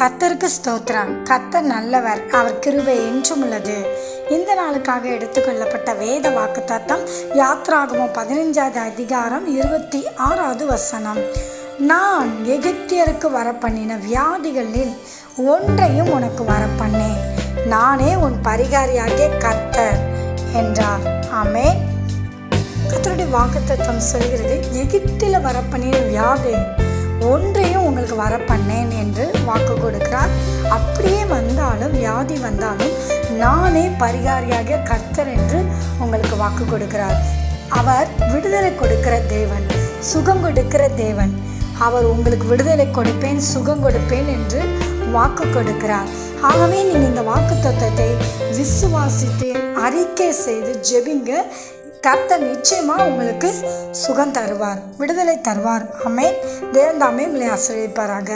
கத்தருக்கு ஸ்தோத்திரம். கத்தர் நல்லவர் அவர் கிருபை என்றும் உள்ளது. இந்த நாளுக்காக எடுத்துக்கொள்ளப்பட்ட வேத வாக்குத்தத்தம் யாத்ராகமம் பதினைஞ்சாவது அதிகாரம் இருபத்தி ஆறாவது வசனம். நான் எகிப்தியருக்கு வரப்பண்ணின வியாதிகளில் ஒன்றையும் உனக்கு வரப்பண்ணேன். நானே உன் பரிகாரியாகிய கத்தர் என்றார். ஆமே கத்தருடைய வாக்குத்தத்தம் சொல்கிறது எகிப்தில் வரப்பண்ணின வியாதி ஒன்றையும் உங்களுக்கு வர பண்ணேன் என்று வாக்கு கொடுக்கிறார். அப்படியே வந்தாலும் வியாதி வந்தாலும் நானே பரிகாரியாக கர்த்தர் என்று உங்களுக்கு வாக்கு கொடுக்கிறார். அவர் விடுதலை கொடுக்கிற தேவன் சுகம் கொடுக்கிற தேவன். அவர் உங்களுக்கு விடுதலை கொடுப்பேன் சுகம் கொடுப்பேன் என்று வாக்கு கொடுக்கிறார். ஆகவே நீங்கள் இந்த வாக்கு தத்துவத்தை விசுவாசித்து அறிக்கை செய்து ஜெபிங்க. கர்த்தர் நிச்சயமாக உங்களுக்கு சுகம் தருவார் விடுதலை தருவார். அமேன் தேவந்தாமே உங்களை ஆசிரியப்பாராக